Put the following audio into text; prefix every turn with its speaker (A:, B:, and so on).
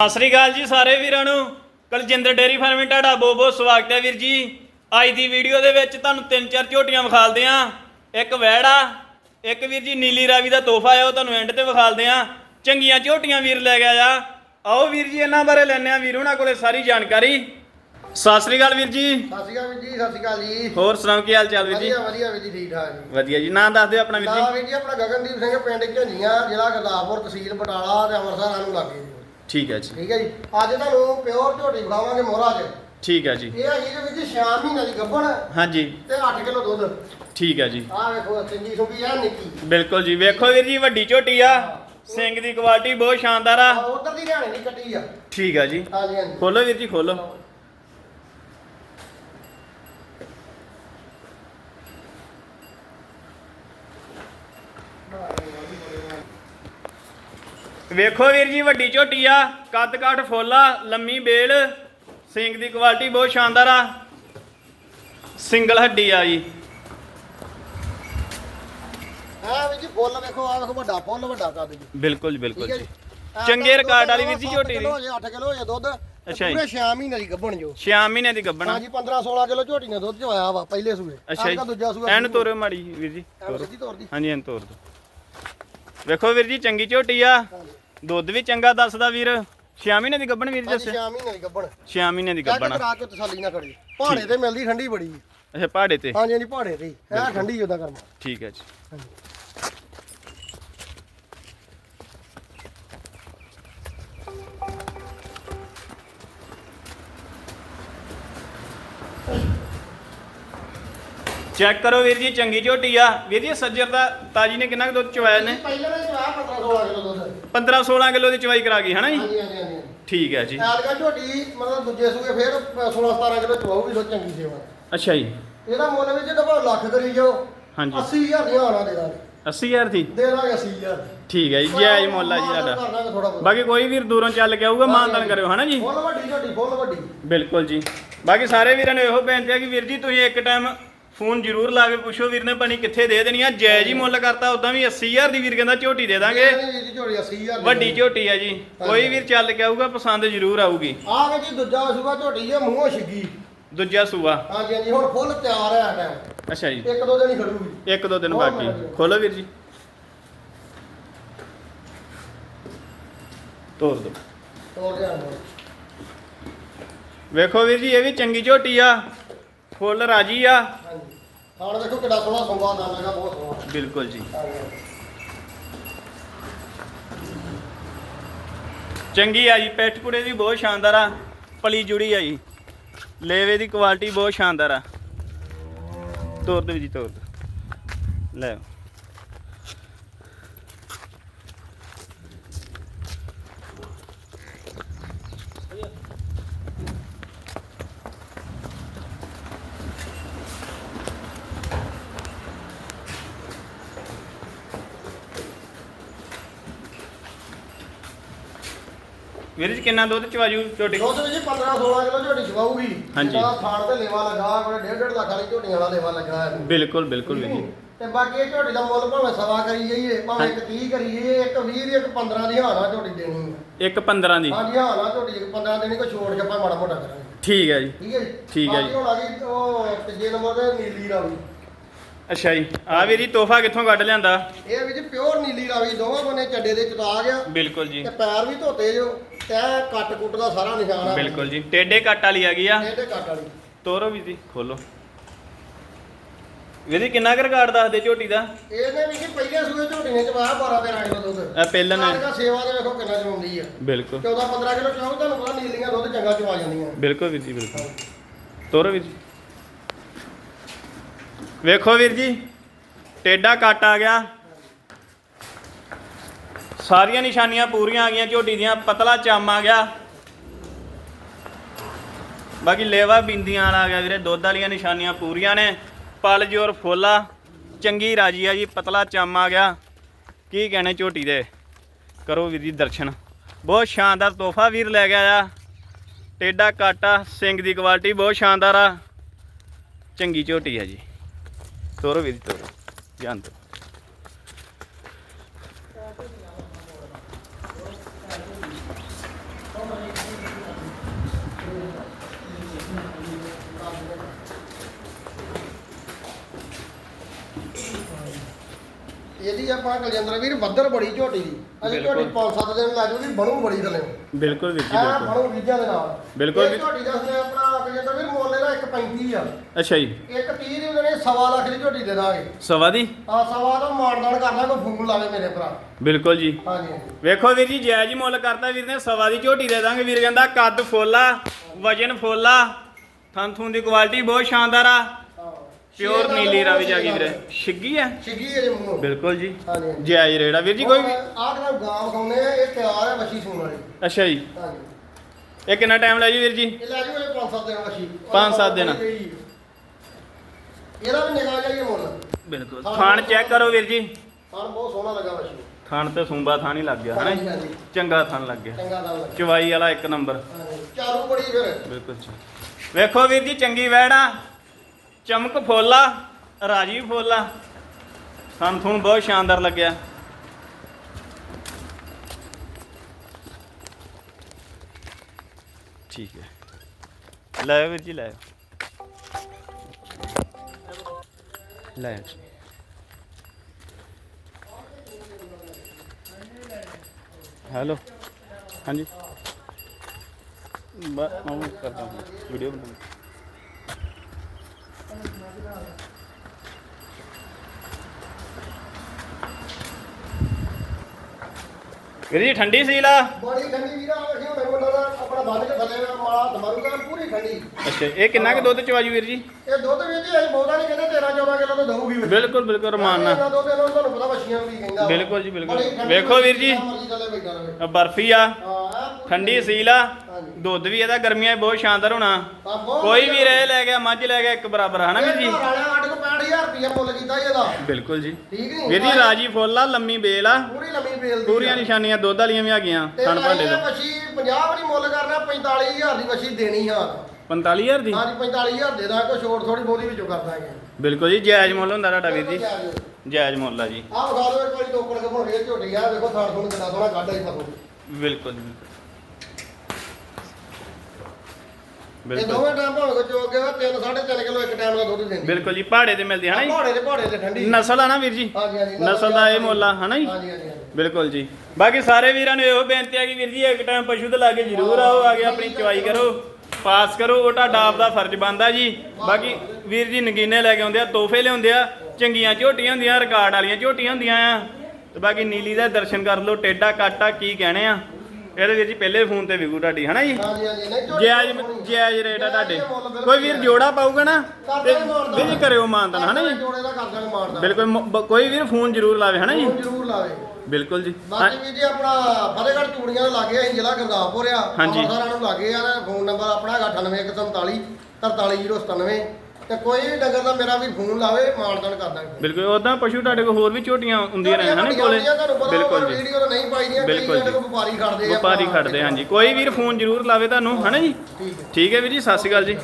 A: ਸਤਿ ਸ੍ਰੀ ਅਕਾਲ ਜੀ ਸਾਰੇ ਵੀਰਾਂ ਨੂੰ। ਕੁਲਜਿੰਦਰ ਡੇਰੀ ਫਾਰਮ ਵਿੱਚ ਤੁਹਾਡਾ ਬਹੁਤ ਬਹੁਤ ਸਵਾਗਤ ਹੈ ਵੀਰ ਜੀ। ਅੱਜ ਦੀ ਵੀਡੀਓ ਦੇ ਵਿੱਚ ਤੁਹਾਨੂੰ ਤਿੰਨ ਚਾਰ ਝੋਟੀਆਂ ਵਿਖਾਲਦੇ ਆ ਇੱਕ ਵਹਿੜਾ ਇੱਕ ਵੀਰ ਜੀ ਨੀਲੀ ਰਾਵੀ ਦਾ ਤੋਹਫਾ ਹੈ ਉਹ ਤੁਹਾਨੂੰ ਐਂਡ ਤੇ ਵਿਖਾਲਦੇ ਆ ਚੰਗੀਆਂ ਝੋਟੀਆਂ ਵੀਰ ਲੈ ਗਿਆ ਆ ਆਓ ਵੀਰ ਜੀ ਇਹਨਾਂ ਬਾਰੇ ਲੈਣੇ ਆ ਵੀਰ ਉਹਨਾਂ ਕੋਲੇ ਸਾਰੀ ਜਾਣਕਾਰੀ। ਸਤਿ ਸ੍ਰੀ ਅਕਾਲ ਵੀਰ ਜੀ।
B: ਸਤਿ ਸ਼੍ਰੀ ਅਕਾਲ ਵੀਰ ਜੀ ਸਤਿ ਸ਼੍ਰੀ ਅਕਾਲ ਜੀ।
A: ਹੋਰ ਸੁਣਾਓ ਕੀ ਹਾਲ ਚਾਲ ਵੀਰ ਜੀ?
B: ਵਧੀਆ ਵਧੀਆ ਵੀਰ ਜੀ ਠੀਕ ਠਾਕ ਜੀ।
A: ਵਧੀਆ ਜੀ ਨਾਂ ਦੱਸ ਦਿਓ ਆਪਣਾ ਵੀਰ
B: ਨਾ
A: ਜੀ
B: ਵੀਰ ਜੀ ਆਪਣਾ ਗਗਨਦੀਪ ਸਿੰਘ ਪਿੰਡ ਝੰਜੀਆਂ ਜ਼ਿਲ੍ਹਾ ਗੁਰਦਾਸਪੁਰ ਤਹਿਸੀਲ ਬਟਾਲਾ ਤੇ ਅੰਮ੍ਰਿਤਸਰ ਸਾਨੂੰ ਲੱਗੇ ਜੀ।
A: ਠੀਕ ਹੈ ਜੀ।
B: ਠੀਕ ਹੈ ਜੀ। ਅੱਜ ਤੁਹਾਨੂੰ ਪਿਓਰ ਝੋਟੀ ਵਿਖਾਵਾਂਗੇ ਮੋਹਰਾ 'ਚ
A: ਠੀਕ ਹੈ ਜੀ।
B: ਇਹ ਵੀਰ ਜੀ 6 ਮਹੀਨੇ ਦੀ ਗੱਭਣ
A: ਹਾਂਜੀ।
B: ਤੇ 8 ਕਿਲੋ ਦੁੱਧ।
A: ਠੀਕ ਹੈ ਜੀ।
B: ਆਹ ਵੇਖੋ ਚੰਗੀ ਸੁੰਗੀ ਆ ਨਿੱਕੀ।
A: ਬਿਲਕੁਲ ਜੀ। ਵੇਖੋ ਵੀਰ ਜੀ ਵੱਡੀ ਝੋਟੀ ਆ। ਸਿੰਘ ਦੀ ਕੁਆਲਿਟੀ ਬਹੁਤ ਸ਼ਾਨਦਾਰ ਆ।
B: ਉਧਰ ਦੀ ਹਰਿਆਣੇ ਦੀ ਕੱਟੀ ਆ।
A: ਠੀਕ ਆ ਜੀ।
B: ਹਾਂਜੀ ਹਾਂਜੀ।
A: ਖੋਲੋ ਵੀਰ ਜੀ ਖੋਲੋ। ਵੇਖੋ ਵੀਰ ਜੀ ਵੱਡੀ ਝੋਟੀ ਆ। ਕੱਦ ਕਾਠ ਫੋਲਾ ਲੰਮੀ ਬੇਲ। ਸਿੰਘ ਦੀ ਕੁਆਲਿਟੀ ਬਹੁਤ ਸ਼ਾਨਦਾਰ ਆ। ਸਿੰਗਲ ਹੱਡੀ ਆ ਜੀ।
B: ਆਹ ਵੀਰ ਜੀ ਫੁੱਲ ਵੇਖੋ ਆ ਵੇਖੋ ਵੱਡਾ ਫੁੱਲ ਵੱਡਾ ਕੱਦ ਜੀ।
A: ਬਿਲਕੁਲ ਜੀ ਬਿਲਕੁਲ ਜੀ।
B: ਜੀ।
A: ਚੰਗੇ ਰਿਕਾਰਡ ਵਾਲੀ ਵੀਰ ਜੀ ਝੋਟੀ ਦੀ।
B: 8 ਕਿਲੋ ਜੇ ਦੁੱਧ ਤੇ
A: ਅੱਛਾ ਜੀ।
B: ਪੂਰੇ 6 ਮਹੀਨੇ ਦੀ ਗੱਭਣ ਜੋ।
A: 6 ਮਹੀਨੇ ਦੀ ਗੱਬਣਾ
B: ਹਾਂਜੀ 15 16 ਕਿਲੋ ਝੋਟੀ ਨੇ ਦੁੱਧ ਚਵਾਇਆ ਵਾ ਪਹਿਲੇ ਸੂਏ।
A: ਅੱਛਾ
B: ਆਹ ਦੂਜਾ
A: ਜੀ
B: ਸੂਆ
A: ਐਨ ਤੋਰਿਓ ਮਾੜੀ ਜੀ ਵੀਰ ਜੀ ਤੋਰੋ।
B: ਤੋਰ
A: ਹਾਂਜੀ ਐਨ ਤੋਰ ਦੋ। ਵੇਖੋ ਵੀਰ ਜੀ ਚੰਗੀ ਝੋਟੀ ਆ। ਦੁੱਧ ਵੀ ਚੰਗਾ ਦੱਸਦਾ ਵੀਰ। 6 ਮਹੀਨੇ ਦੀ ਗੱਬਣ ਵੀਰ ਦੱਸਿਆ
B: 6 ਮਹੀਨੇ ਦੀ ਗੱਭਣ
A: 6 ਮਹੀਨੇ ਦੀ ਗੱਬਣ
B: ਕਰਾ ਕੇ ਤਸੱਲੀ ਨਾ ਕਰੀ ਪਹਾੜੇ ਤੇ ਮਿਲਦੀ ਠੰਡੀ ਬੜੀ।
A: ਅੱਛਾ ਪਹਾੜੇ ਤੇ?
B: ਹਾਂਜੀ ਹਾਂਜੀ ਪਹਾੜੇ ਤੇ। ਇਹ ਠੰਡੀ ਉਹਦਾ ਕਰਮ
A: ਠੀਕ ਹੈ ਜੀ।
B: ਹਾਂਜੀ।
A: ਚੈੱਕ ਕਰੋ ਵੀਰ ਜੀ ਚੰਗੀ ਝੋਟੀ ਆ। ਵੀਰ ਜੀ ਸੱਜਰ ਦਾ ਤਾਜੀ ਨੇ ਕਿੰਨਾ ਕੁ ਦੁੱਧ ਚਵਾਇਆ ਨੇ?
B: ਪਹਿਲਾਂ ਨੇ ਚਵਾ 15 16 ਕਿਲੋ ਦੁੱਧ।
A: 15 16 ਕਿਲੋ ਦੀ ਚਵਾਈ ਕਰਾ ਗਈ ਹਨਾ ਜੀ?
B: ਹਾਂਜੀ ਹਾਂਜੀ ਹਾਂਜੀ।
A: ਠੀਕ ਹੈ ਜੀ।
B: ਐਲਗਾ ਝੋਟੀ ਮਤਲਬ ਦੂਜੇ ਸੂਏ ਫੇਰ 16 17 ਕਿਲੋ ਚਵਾਉਗੀ ਸੋ ਚੰਗੀ ਸੇਵਾ।
A: ਅੱਛਾ ਜੀ।
B: ਇਹਦਾ ਮੁੱਲ ਵਿੱਚ ਤਾਂ ਲੱਖ ਕਰੀ ਜਾਓ
A: ਹਾਂਜੀ।
B: 80000 ਦੀਆਂ ਆਣਾ ਦੇ ਦਾਂਗੇ।
A: 80000 ਦੀ?
B: ਦੇ ਦਾਂਗੇ 80000
A: ਠੀਕ ਹੈ ਜੀ ਜਾਇਜ਼ ਮੁੱਲ ਆ ਜੀ ਤੁਹਾਡਾ ਬਾਕੀ ਕੋਈ ਵੀਰ ਦੂਰੋਂ ਚੱਲ ਕੇ ਆਊਗਾ ਮਾਨਦਾਨ ਕਰਿਓ ਹਨਾ ਜੀ?
B: ਫੁੱਲ ਵੱਡੀ ਝੋਟੀ ਫੁੱਲ ਵੱਡੀ।
A: ਬਿਲਕੁਲ ਜੀ। ਬਾਕੀ ਸਾਰੇ ਵੀਰਾਂ ਨੂੰ ਇਹੋ ਬੇਨਤੀ ਹੈ ਕਿ ਵੀਰ ਜੀ ਤੁਸੀਂ ਇੱਕ ਟਾਈਮ ਫੋਨ ਜ਼ਰੂਰ ਲਾ ਕੇ ਪੁੱਛੋ ਵੀਰ ਨੇ ਪਾਣੀ ਕਿੱਥੇ ਦੇ ਦੇਣੀ ਆ। ਜਾਇਜ਼ ਹੀ ਮੁੱਲ ਕਰਤਾ ਉਦਾਂ ਵੀ 80000 ਦੀ ਵੀਰ ਕਹਿੰਦਾ ਝੋਟੀ ਦੇ ਦਾਂਗੇ।
B: ਇਹ ਨਹੀਂ ਜੀ ਝੋਟੀ 80000
A: ਵੱਡੀ ਝੋਟੀ ਆ ਜੀ। ਕੋਈ ਵੀਰ ਚੱਲ ਕੇ ਆਊਗਾ ਪਸੰਦ ਜ਼ਰੂਰ ਆਊਗੀ।
B: ਆ ਵੇ ਜੀ ਦੂਜਾ ਸੂਆ ਝੋਟੀ ਜੇ ਮੂੰਹੋਂ ਛਿੱਗੀ।
A: ਦੂਜਾ ਸੂਆ।
B: ਹਾਂਜੀ ਹਾਂਜੀ ਹੁਣ ਫੁੱਲ ਤਿਆਰ ਹੈ ਟਾਈਮ
A: ਅੱਛਾ ਜੀ।
B: ਇੱਕ ਦੋ ਦਿਨ ਹੀ ਖੜੂਗੀ।
A: ਇੱਕ ਦੋ ਦਿਨ
B: ਹੋਰ
A: ਬਾਕੀ।
B: ਵਧੀਆ।
A: ਖੋਲੋ ਵੀਰ ਜੀ। ਤੋੜ ਦੋ। ਵੇਖੋ ਵੀਰ ਜੀ ਇਹ ਵੀ ਚੰਗੀ ਝੋਟੀ ਆ। ਫੁੱਲ ਰਾਜੀ ਆ।
B: ਹੁਣ ਦੇਖੋ ਕਿੱਡਾ ਸੋਹਣਾ ਸੰਵਾ ਦਾ ਲੱਗਾ ਬਹੁਤ ਸੋਹਣਾ।
A: ਬਿਲਕੁਲ ਜੀ। ਚੰਗੀ ਆ ਜੀ, ਪਿੱਠ ਪੁੜੇ ਦੀ ਬਹੁਤ ਸ਼ਾਨਦਾਰ ਆ, ਪਲੀ ਜੁੜੀ ਆ ਜੀ। ਲੇਵੇ ਦੀ ਕੁਆਲਿਟੀ ਬਹੁਤ ਸ਼ਾਨਦਾਰ ਆ। ਤੋੜ ਵੀ ਜੀ ਤੋੜ ਦੋ ਲੈ ਵੀਰ ਜੀ ਕਿੰਨਾ ਦੁੱਧ ਚਵਾਜੂ ਝੋਟੀ?
B: ਦੁੱਧ ਵਿੱਚ 15 16 ਕਿਲੋ ਝੋਟੀ ਚਵਾਊਗੀ।
A: ਹਾਂਜੀ।
B: ਜਿਹੜਾ ਥਾਣ ਤੇ ਲੇਵਾ ਲੱਗਾ ਕੋਈ 1.5 ਲੱਖ ਵਾਲੀ ਝੋਟੀਆਂ ਵਾਲਾ ਲੇਵਾ ਲੱਗਾ ਹੈ।
A: ਬਿਲਕੁਲ ਬਿਲਕੁਲ ਵੀਰ ਜੀ।
B: ਤੇ ਬਾਕੀ ਇਹ ਝੋਟੀ ਦਾ ਮੁੱਲ ਭਾਵੇਂ ਸਵਾ ਕਰੀ ਜਾਈਏ ਭਾਵੇਂ ਇੱਕ 30 ਕਰੀ ਜਾਈਏ ਇੱਕ 20 ਦੀ ਇੱਕ 15 ਦੀ ਹਾਣਾ ਝੋਟੀ ਦੇਣੀ ਹੈ।
A: ਇੱਕ 15 ਦੀ।
B: ਹਾਂਜੀ ਹਾਣਾ ਝੋਟੀ ਇੱਕ 15 ਦੇਣੀ ਕੋਈ ਛੋੜ ਕੇ ਆਪਾਂ ਮਾੜਾ ਮੋਟਾ ਕਰਾਂਗੇ।
A: ਠੀਕ ਹੈ ਜੀ।
B: ਠੀਕ ਹੈ ਜੀ?
A: ਠੀਕ ਹੈ ਜੀ।
B: ਬਾਕੀ ਹੁਣ ਆ ਗਈ ਉਹ ਤੀਜੇ ਨੰਬਰ ਤੇ ਨੀਲੀ ਰਾਵੀ।
A: ਅੱਛਾ ਜੀ। ਆ ਵੀਰ ਜੀ ਤੋਹਫਾ ਕਿੱਥੋਂ ਕੱਢ ਲਿਆਂਦਾ?
B: ਇਹ ਵਿੱਚ ਪਿਓਰ ਨੀਲੀ ਰਾਵੀ ਦੋਵਾਂ ਬੰਨੇ ਚੱਡੇ ਦੇ ਚਟਾ ਗਿਆ।
A: ਬਿਲਕੁਲ ਜੀ।
B: ਤੇ ਪੈਰ ਵੀ ਧੋਤੇ ਜੋ ਤੈ ਕੱਟ ਕੁੱਟ ਦਾ ਸਾਰਾ ਨਿਸ਼ਾਨ ਆ।
A: ਬਿਲਕੁਲ ਜੀ। ਟੇਡੇ ਕੱਟ ਵਾਲੀ ਆ ਗਈ ਆ।
B: ਇਹਦੇ ਕੱਟ ਵਾਲੀ।
A: ਤੋਰੋ ਵੀਰ ਜੀ ਖੋਲੋ। ਵੀਰ ਜੀ ਕਿੰਨਾ ਕੁ ਰਿਕਾਰਡ ਦੱਸਦੇ ਝੋਟੀ ਦਾ?
B: ਇਹਨੇ ਵੀ ਜੀ ਪਹਿਲੇ ਸੂਏ ਝੋਟੀ ਨੇ ਚਵਾਇਆ 12 13 ਕਿਲੋ ਦੁੱਧ।
A: ਆ ਪਹਿਲਾਂ ਨੇ।
B: ਦਾ ਸੇਵਾ ਦੇ ਵੇਖੋ ਕਿੰਨਾ ਚਵਾਉਂਦੀ ਆ।
A: ਬਿਲਕੁਲ।
B: 14 15 ਕਿਲੋ ਚਵਾਉ ਤੁਹਾਨੂੰ ਪਤਾ ਨੀਲੀਆਂ ਦੁੱਧ ਚੰਗਾ ਚਵਾ ਜਾਂਦੀਆਂ।
A: ਬਿਲਕੁਲ ਵੀਰ ਜੀ ਬਿਲਕੁਲ। ਤੋਰੋ ਵੀਰ ਜੀ। ਵੇਖੋ ਵੀਰ ਜੀ, ਟੇਡਾ ਕੱਟ ਆ ਗਿਆ। ਸਾਰੀਆਂ ਨਿਸ਼ਾਨੀਆਂ ਪੂਰੀਆਂ ਆ ਗਈਆਂ, ਝੋਟੀ ਦੀਆਂ, ਪਤਲਾ ਚਾਮ ਆ ਗਿਆ। ਬਾਕੀ ਲੇਵਾ ਬਿੰਦੀਆਂ ਵਾਲਾ ਆ ਗਿਆ ਵੀਰੇ, ਦੁੱਧ ਵਾਲੀਆਂ ਨਿਸ਼ਾਨੀਆਂ ਪੂਰੀਆਂ ਨੇ, ਪਲ ਜੋਰ ਫੋਲਾ ਚੰਗੀ ਰਾਜੀ ਆ ਜੀ, ਪਤਲਾ ਚਾਮ ਆ ਗਿਆ। ਕੀ ਕਹਿਣੇ ਝੋਟੀ ਦੇ? ਕਰੋ ਵੀਰ ਜੀ ਦਰਸ਼ਨ। ਬਹੁਤ ਸ਼ਾਨਦਾਰ ਤੋਹਫਾ ਵੀਰ ਲੈ ਗਿਆ ਆ ਟੇਡਾ ਕਾਟਾ ਸਿੰਘ ਦੀ ਕੁਆਲਿਟੀ ਬਹੁਤ ਸ਼ਾਨਦਾਰ ਆ। ਚੰਗੀ ਝੋਟੀ ਆ ਜੀ। Doğru verdik doğru. Yandı.
B: ਇਹਦੀ ਆਪਾਂ ਕਲਿੰਦਰ ਵੀਰ ਬੱਦਰ ਬੜੀ ਝੋਟੀ ਦੀ। ਅਜੇ ਝੋਟੀ 5-7 ਦਿਨ ਲੱਗ ਜੂਗੀ ਬਣੂ ਬੜੀ ਥੱਲੇ।
A: ਬਿਲਕੁਲ ਵੀਰ ਜੀ ਬਿਲਕੁਲ।
B: ਬਣੂ ਬੀਜਾਂ ਦੇ ਨਾਲ।
A: ਬਿਲਕੁਲ
B: ਇਹ ਝੋਟੀ ਦਾ ਆਪਣਾ ਕਲਿੰਦਰ ਵੀਰ ਮੁੱਲ ਇਹਦਾ 1.35 ਆ।
A: ਅੱਛਾ ਜੀ।
B: ਇੱਕ 30 ਦੀ ਉਹਨਾਂ ਨੇ ਸਵਾ ਲੱਖ ਦੀ ਝੋਟੀ ਦੇ ਦਾਂਗੇ।
A: ਸਵਾ ਦੀ?
B: ਆ ਸਵਾ ਤੋਂ ਮਾਨਦਾਨ ਕਰਨਾ ਕੋਈ ਫੋਨ ਲਾਵੇ ਮੇਰੇ ਭਰਾ।
A: ਬਿਲਕੁਲ ਜੀ।
B: ਹਾਂਜੀ
A: ਵੇਖੋ ਵੀਰ ਜੀ ਜਾਇਜ਼ ਹੀ ਮੁੱਲ ਕਰਤਾ ਵੀਰ ਨੇ ਸਵਾ ਦੀ ਝੋਟੀ ਦੇ ਦਾਂਗੇ ਵੀਰ ਕਹਿੰਦਾ ਕੱਦ ਫੋਲਾ ਵਜਨ ਫੋਲਾ ਥਣ ਦੀ ਕੁਆਲਿਟੀ ਬਹੁਤ ਸ਼ਾਨਦਾਰ ਆ। ਪਿਓਰ ਨੀਲੀ ਰਾਵੀ ਜਾ ਗਈ ਵੀਰੇ ਛਿੱਗੀ ਆ
B: ਛਿੱਗੀ ਹੈ ਜੀ ਮੂੰਹ।
A: ਬਿਲਕੁਲ ਜੀ।
B: ਹਾਂਜੀ
A: ਜਾਇਜ਼ ਰੇੜਾ। ਵੀਰ ਜੀ ਕੋਈ ਵੀ
B: ਆਹ ਕਿਹੜਾ ਗਾਂ ਵਿਖਾਉਂਦੇ ਆ ਇਹ ਤਿਆਰ ਹੈ ਵਸ਼ੀ ਸੂਣ ਵਾਲੀ।
A: ਅੱਛਾ ਜੀ।
B: ਹਾਂਜੀ।
A: ਇਹ ਕਿੰਨਾ ਟਾਈਮ ਲੈ ਜੀ ਵੀਰ ਜੀ?
B: ਇਹ ਲੈ ਜੂ ਇਹ 5-7 ਦਿਨ ਵਸ਼ੀ
A: ਪੰਜ ਸੱਤ ਦਿਨ।
B: ਇਹਦਾ ਵੀ ਨਿਗਾਹ ਜਾਈਏ ਮੁੱਲ।
A: ਬਿਲਕੁਲ। ਥਾਣ ਚੈੱਕ ਕਰੋ ਵੀਰ ਜੀ।
B: ਹਾਂ ਬਹੁਤ ਸੋਹਣਾ ਲੱਗਾ ਵਸ਼ੀ
A: ਥਣ ਤੇ ਸੂੰਬਾ ਥਾਣ ਹੀ ਲੱਗ ਗਿਆ ਹਨਾ
B: ਹਾਂਜੀ? ਹਾਂਜੀ।
A: ਚੰਗਾ ਥਣ ਲੱਗ ਗਿਆ।
B: ਚੰਗਾ ਦਾ ਲੱਗਾ
A: ਚਵਾਈ ਵਾਲਾ ਇੱਕ ਨੰਬਰ।
B: ਹਾਂਜੀ ਚਾਰੂ ਬੜੀ ਫਿਰ।
A: ਬਿਲਕੁਲ ਜੀ। ਵੇਖੋ ਵੀਰ ਜੀ ਚੰਗੀ ਵੈੜਾ ਚਮਕ ਫੋਲਾ ਰਾਜੀ ਫੋਲਾ ਸਾਨੂੰ ਤੁਹਾਨੂੰ ਬਹੁਤ ਸ਼ਾਨਦਾਰ ਲੱਗਿਆ। ਠੀਕ ਹੈ। ਲੈ ਵੀਰ ਜੀ, ਲੈ। ਲੈ ਜੀ। ਹੈਲੋ, ਹਾਂਜੀ। ਬਸ ਮੈਂ ਕਰਦਾ ਹਾਂ ਵੀਡੀਓ ਬਣਾ ਵੀਰ ਜੀ ਠੰਡੀ ਸੀ ਲਾ
B: ਬੜੀ ਠੰਡੀ ਵੀਰਾ ਹੁਣ ਮੁੰਡਾ ਦਾ ਆਪਣਾ ਬੰਦ ਕੇ ਥੱਲੇ ਨਾਲ ਮਾਲਾ ਦਮਾਰੂਗਾ ਪੂਰੀ ਠੰਡੀ
A: ਅੱਛਾ ਇਹ ਕਿੰਨਾ ਕੁ ਦੁੱਧ ਚਵਾਜੂ ਵੀਰ ਜੀ
B: ਇਹ ਦੁੱਧ ਵੀ ਜੀ ਅਸੀਂ ਬਹੁਤਾ ਨਹੀਂ ਕਹਿੰਦੇ 13 14 ਕਿਲੋ ਤਾਂ ਦਊਗੀ ਵਸ਼ੀ।
A: ਬਿਲਕੁਲ ਬਿਲਕੁਲ ਰਮਾਨ ਨਾਲ
B: ਇਹਨਾਂ ਦੁੱਧ ਇਹਨਾਂ ਨੂੰ ਤੁਹਾਨੂੰ ਪਤਾ ਨੂੰ ਕੀ ਕਹਿੰਦਾ ਵਾ।
A: ਬਿਲਕੁਲ ਜੀ, ਬਿਲਕੁਲ। ਵੇਖੋ ਵੀਰ ਜੀ। ਬਰਫੀ ਆ ਠੰਡੀ ਸੀਲ ਆ। ਦੁੱਧ ਵੀ ਇਹਦਾ ਗਰਮੀਆਂ ਬਹੁਤ ਸ਼ਾਨਦਾਰ ਹੋਣਾ ਕੋਈ। ਵੀ ਰੇ ਲੈ ਗਿਆ ਮੱਝ ਲੈ ਗਿਆ ਇੱਕ ਬਰਾਬਰ ਹਨਾ ਵੀਰ ਜੀ
B: ਇਹ ਘਰ ਵਾਲਿਆਂ ਸਾਡੇ ਕੋਲ 65000 ਰੁਪਇਆ ਮੁੱਲ ਕੀਤਾ ਜੀ ਇਹਦਾ।
A: ਬਿਲਕੁਲ ਜੀ।
B: ਠੀਕ ਨਹੀਂ?
A: ਵੀਰ ਜੀ ਰਾਜੀ ਫੁੱਲ ਆ ਲੰਮੀ ਬੇਲ ਆ।
B: ਪੂਰੀ ਲੰਮੀ ਬੇਲ ਦੀ
A: ਪੂਰੀਆਂ ਨਿਸ਼ਾਨੀਆਂ ਦੁੱਧ ਵਾਲੀਆਂ ਵੀ ਹੈਗੀਆਂ
B: ਤੇ
A: ਸਣ ਭਾਂਡੇ ਦਾ
B: ਵਸ਼ੀ 50 ਵਾਲੀ ਮੁੱਲ ਕਰਨਾ 45000 ਦੀ ਵਸ਼ੀ ਦੇਣੀ ਆ।
A: 45000 ਦੀ?
B: ਹਾਂਜੀ 45000 ਦੇ ਦਾਂ ਕੋਈ ਛੋਟ ਥੋੜੀ ਬਹੁਤੀ ਵਿੱਚੋਂ ਕਰ ਦਾਂਗੇ।
A: ਬਿਲਕੁਲ ਜੀ ਜਾਇਜ਼ ਮੁੱਲ ਹੁੰਦਾ ਤੁਹਾਡਾ ਵੀਰ ਜੀ।
B: ਆਹ
A: ਜਾਇਜ਼ ਮੁੱਲ ਆ ਜੀ।
B: ਵਿਖਾ ਦਿਓ ਇੱਕ ਵਾਰੀ ਟੋਕੜ ਕੇ ਭੋਰੇ ਝੋਟੀ ਆ ਵੇਖੋ ਥਾੜ ਥੋੜ ਕਿੰਨਾ ਸੋਹਣਾ ਕੱਢ ਆਈ ਫਸੂ
A: ਬਿਲਕੁਲ ਜੀ।
B: ਇਹ
A: ਬਿਲਕੁਲ
B: ਦੋਵੇਂ ਟਾਈਮ ਭਾਵੇਂ ਕੋ ਚੋਕ ਗਿਆ 3 3.5 ਕਿਲੋ ਇੱਕ ਟਾਈਮ ਦਾ ਦੁੱਧ ਦਿੰਦੀ।
A: ਬਿਲਕੁਲ ਜੀ ਪਹਾੜੇ ਤੇ ਮਿਲਦੀ ਹਨਾ ਜੀ?
B: ਪਹਾੜੇ ਦੇ ਪਹਾੜੇ ਤੇ ਠੰਡੀ।
A: ਨਸਲ ਆ ਨਾ ਵੀਰ ਜੀ?
B: ਹਾਂਜੀ ਹਾਂਜੀ
A: ਨਸਲ ਦਾ ਇਹ ਮੁੱਲ ਆ ਹਨਾ ਜੀ?
B: ਹਾਂਜੀ ਹਾਂਜੀ ਹਾਂਜੀ।
A: ਬਿਲਕੁਲ ਜੀ। ਬਾਕੀ ਸਾਰੇ ਵੀਰਾਂ ਨੂੰ ਇਹੋ ਬੇਨਤੀ ਹੈ ਕਿ ਵੀਰ ਜੀ ਇੱਕ ਟਾਈਮ ਪਸ਼ੂ ਤੇ ਲਾਗੇ ਜ਼ਰੂਰ ਆਓ ਆ ਕੇ ਆਪਣੀ ਚਵਾਈ ਕਰੋ ਪਾਸ ਕਰੋ ਉਹ ਤੁਹਾਡਾ ਆਪਦਾ ਫਰਜ਼ ਬਣਦਾ ਜੀ। ਬਾਕੀ ਵੀਰ ਜੀ ਨਗੀਨੇ ਲੈ ਕੇ ਆਉਂਦੇ ਆ ਤੋਹਫੇ ਲਿਆਉਂਦੇ ਆ ਚੰਗੀਆਂ ਝੋਟੀਆਂ ਹੁੰਦੀਆਂ ਰਿਕਾਰਡ ਵਾਲੀਆਂ ਝੋਟੀਆਂ ਹੁੰਦੀਆਂ ਆ। ਤੇ ਬਾਕੀ ਨੀਲੀ ਦਾ ਦਰਸ਼ਨ ਕਰ ਲਓ ਟੇਡਾ ਕਾਟਾ ਕੀ ਕਹਿਣੇ ਆ। ਇਹਦੇ ਵੀਰ ਜੀ ਪਹਿਲੇ ਫੋਨ ਤੇ ਵਿਕੂ ਤੁਹਾਡੀ ਹਨਾ ਜੀ?
B: ਹਾਂਜੀ ਹਾਂਜੀ ਨਹੀਂ ਝੋਟੀ
A: ਜਾਇਜ਼। ਜਾਇਜ਼ ਰੇਟ ਆ ਤੁਹਾਡੇ। ਕੋਈ ਵੀਰ ਜੋੜਾ ਪਾਊਗਾ ਨਾ ਤੇ। ਵੀਰ ਜੀ ਕਰਿਓ ਮਾਨਦਾਨ ਹਨਾ ਜੀ?
B: ਜੋੜੇ ਦਾ ਕਰ ਦਾਂਗੇ ਮਾਰਦਾ।
A: ਬਿਲਕੁਲ ਮ- ਕੋਈ ਵੀਰ ਫੋਨ ਜ਼ਰੂਰ ਲਾਵੇ ਹਨਾ ਜੀ?
B: ਜ਼ਰੂਰ ਲਾਵੇ।
A: ਬਿਲਕੁਲ ਜੀ। ਹਾਂ-
B: ਬਾਕੀ ਵੀ ਜੀ ਆਪਣਾ ਫਤਿਹਗੜ੍ਹ ਚੂੜੀਆਂ ਦੇ ਲਾਗੇ ਅਸੀਂ ਜ਼ਿਲ੍ਹਾ ਗੁਰਦਾਸਪੁਰ ਆ।
A: ਹਾਂਜੀ।
B: ਅੰਮ੍ਰਿਤਸਰਾਂ ਨੂੰ ਲਾਗੇ ਆ ਫੋਨ ਨੰਬਰ ਆਪਣਾ ਹੈਗਾ 98147 43097 ਤੇ ਕੋਈ ਵੀ ਡੰਗਰ ਦਾ ਮੇਰਾ ਵੀ ਫੋਨ ਲਾਵੇ ਮਾਨਦਾਨ ਕਰ ਦਾਂਗੇ
A: ਬਿਲਕੁਲ ਉਦਾਂ ਪਸ਼ੂ ਤੁਹਾਡੇ ਕੋਲ ਹੋਰ ਵੀ ਝੋਟੀਆਂ ਹੁੰਦੀਆਂ ਨੇ ਹਨਾ ਕੋਲੇ। ਬਿਲਕੁਲ ਜੀ।
B: ਵੀਡੀਓ ਤਾਂ ਨਹੀਂ ਪਾਈਦੀਆਂ ਕਈ
A: ਬਿਲਕੁਲ
B: ਸਾਡੇ
A: ਜੀ।
B: ਕੋਲ ਵਪਾਰੀ ਖੜਦੇ ਆ
A: ਵਪਾਰੀ ਖੜਦੇ ਹਾਂਜੀ। ਕੋਈ ਵੀਰ ਫੋਨ ਜ਼ਰੂਰ ਲਾਵੇ ਤੁਹਾਨੂੰ ਹਨਾ ਜੀ?
B: ਠੀਕ ਹੈ।
A: ਠੀਕ ਹੈ ਵੀਰ ਜੀ ਸਤਿ ਸ਼੍ਰੀ ਅਕਾਲ ਜੀ।